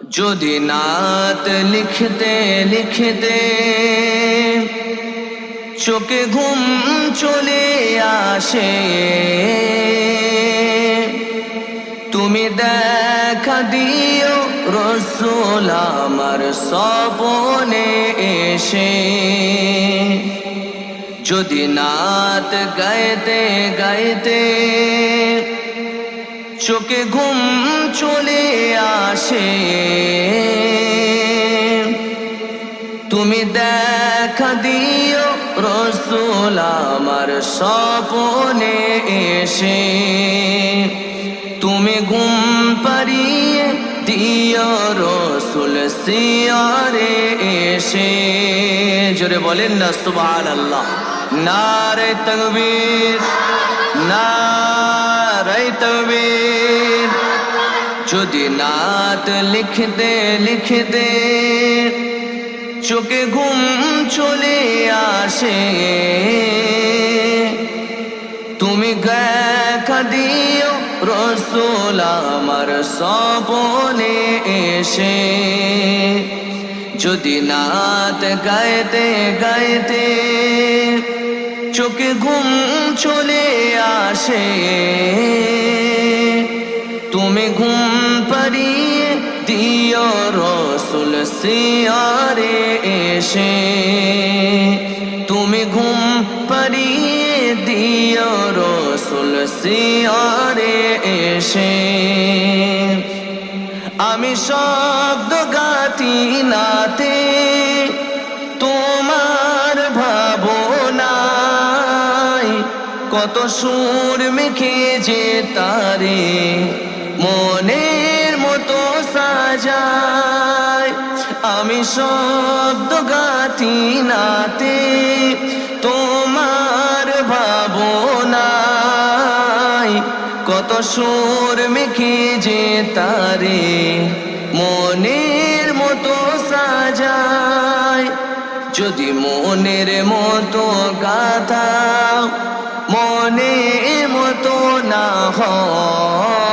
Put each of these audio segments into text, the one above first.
যদি নাত লিখতে লিখতে চোখে ঘুম চলে আসে, তুমি দেখা দিও রসুল আমার সপনে এসে। যদি নাত গাইতে গাইতে চোখে ঘুম চলে আসে দেখা দিও রসুল আমার স্বপনে এসে। তুমি ঘুম পারিয়ে দিও রসুল সিয়ারে এসে। জোরে বলেন না সুবহান আল্লাহ নারে তকবীর নারে তকবীর। যদি নাত লিখতে লিখতে চোখে ঘুম চলে আসে। তুমি দেখা দিও, রসুল আমার সপনে এসে। যদি নাত গাইতে গাইতে চোখে ঘুম চলে আসে, তুমি ঘুম পারিয়ে দিও রসুল সিয়ারে এসে। তুমি ঘুম পারিয়ে দিও রসুল সিয়ারে এসে। আমি শব্দ গাতি নাতে তোমার ভাবনায় কত সুর মেখে যে তারে। সাজায় আমি শব্দ গাতি নাতে তোমার ভাবনায় কত সুর মেখে যে তারে মনের মতো সাজায়। যদি মনের মতো গাথা মনের মতো না হয়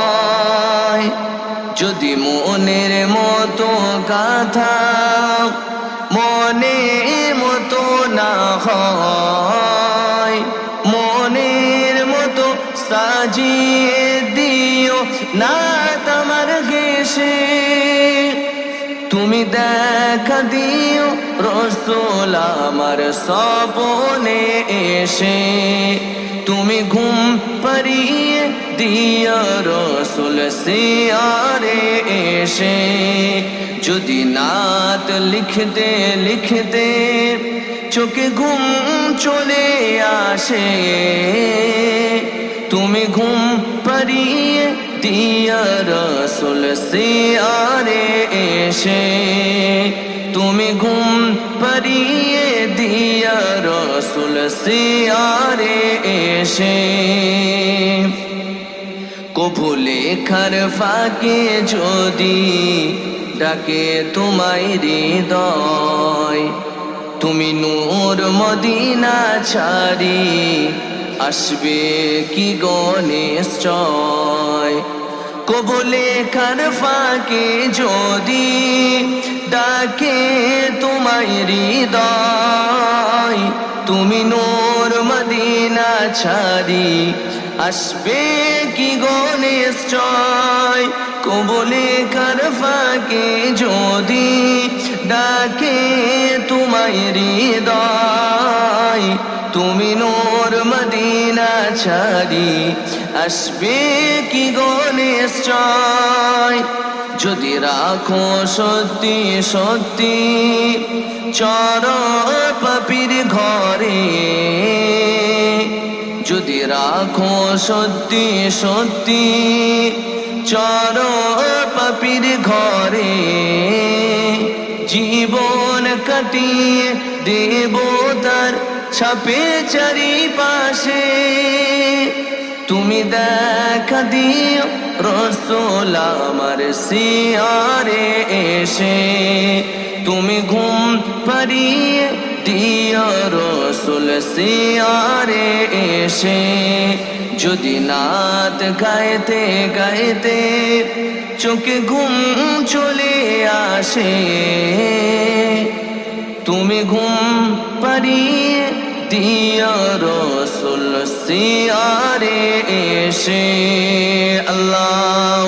গাথা মনের মতো না হয়। মনের মতো সাজিয়ে দিও না তোমার গেছে তুমি দেখা দিও রসোল আমার সপনে এসে। তুমি ঘুম পারিয়ে দিও রসুল সিয়ারে এসে, যদি নাত লিখতে লিখতে চোখে ঘুম চলে আসে, তুমি ঘুম পারিয়ে দিয়া রসুল সিয়ারে এসে, তুমি ঘুম পারিয়ে দিয়া রসুল সিয়ারে এসে। কভু লেখার ফাঁকে যদি ডাকে তোমায় হৃদয়। তুমি নূর মদিনা ছাড়ি, আসবে কি গণেশ চয় কবলে কার ফাঁকে যদি ডাকে তোমায় হৃদয়, তুমি নূর মদিনা ছাড়ি আসবে কি গণেশ চয় কবলে কার ফাঁকে যদি ডাকে তোমায় হৃদয়, তুমি নূর মদিনা ছাড়ি। আসবে কি গণেশ চয় যদি রাখো সত্যি সত্যি চর পাপির ঘরে রাখো সত্যি সত্যি। চর পাপির ঘরে জীবন কাটিয়ে দেব তার ছাপে চারিপাশে। তুমি দেখা দিও রসোল আমার এসে। তুমি ঘুম পারিয়ে প্রিয় রসুল সিয়ারে এসে। যদি নাত গাইতে গাইতে চোখে ঘুম চলে আসে, তুমি ঘুম পারিয়ে দিয় রসুল সিয়ারে এসে। আল্লাহ